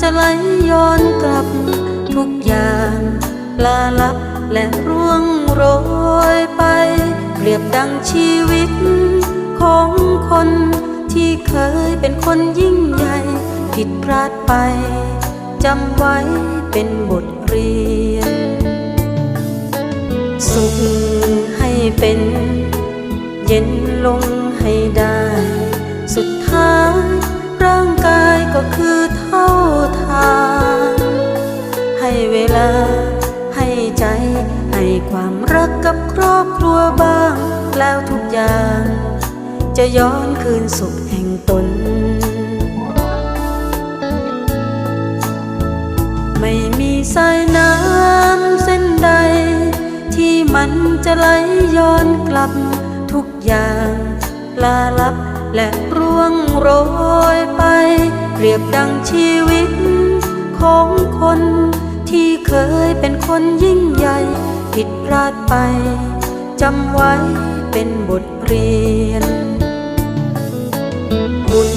จะไหลย้อนกลับ ทุกอย่างลาลับและร่วงโรยไป เปรียบดังชีวิต ของคนที่เคยเป็นคนยิ่งใหญ่ ผิดพลาดไปจำไว้เป็นบทเรียน สุขให้เป็น เย็นลงให้ได้ แล้วทุกอย่าง จะย้อนคืนสุขแห่งตน ไม่มีสายน้ำเส้นใด ที่มันจะไหลย้อนกลับ ทุกอย่างลาลับและร่วงโรยไป เปรียบดังชีวิต ของคน ที่เคยเป็นคนยิ่งใหญ่ ผิดพลาดไปจำไว้ เป็นบทเรียน บุญ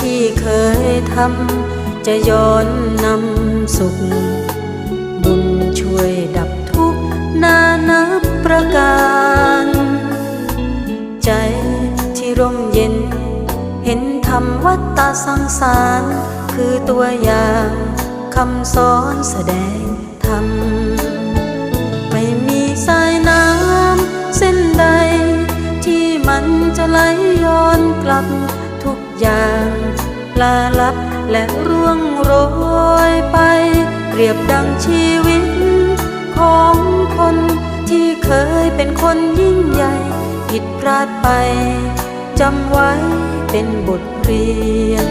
ที่เคยทำจะย้อนนำสุข บุญช่วยดับทุกข์นานับประการ ใจที่ร่มเย็น เห็นธรรมวัตตาสังสาร คือตัวอย่างคำสอนแสดงธรรม มันจะไหลย้อนกลับ ทุกอย่างลาลับและร่วงโรยไป เปรียบดังชีวิต ของคนที่เคยเป็นคนยิ่งใหญ่ ผิดพลาดไปจำไว้เป็นบทเรียน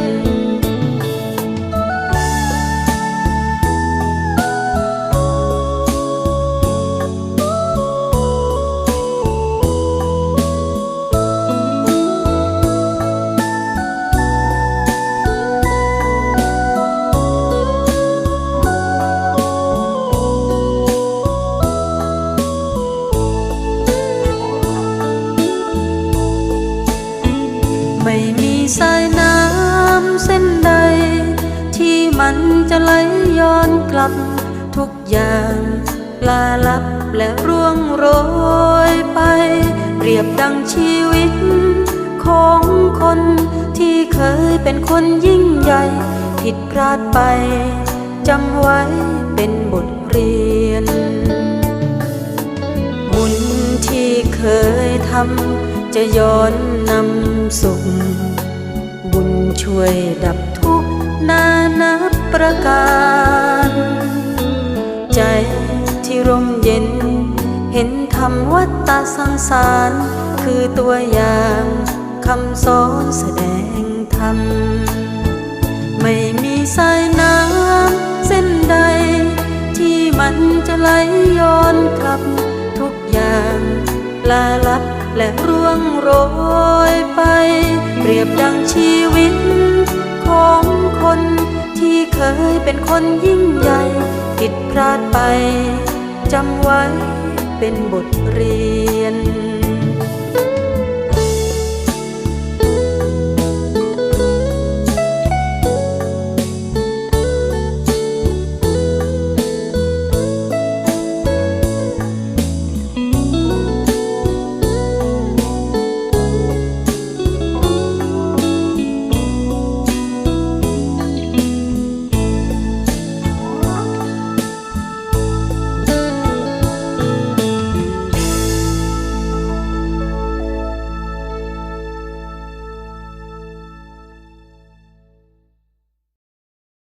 ม่มีสายน้ำเส้นใด ที่มันจะไหลย้อนกลับ ทุกอย่างลาลับและร่วงโรยไป เปรียบดังชีวิต ของคนที่เคยเป็นคนยิ่งใหญ่ ผิดพลาดไปจำไว้เป็นบทเรียนบุญที่เคยทำ จะย้อนนำสุข บุญช่วยดับทุกข์นานับประการ ใจที่ร่มเย็น เห็นธรรมวัตตาสังสาร คือตัวอย่างคำสอนแสดงธรรม ไม่มีสายน้ำเส้นใด ที่มันจะไหลย้อนกลับทุกอย่างลาลับ และร่วงโรยไป เปรียบดังชีวิต ของคนที่เคยเป็นคนยิ่งใหญ่ ผิดพลาดไปจำไว้เป็นบทเรียน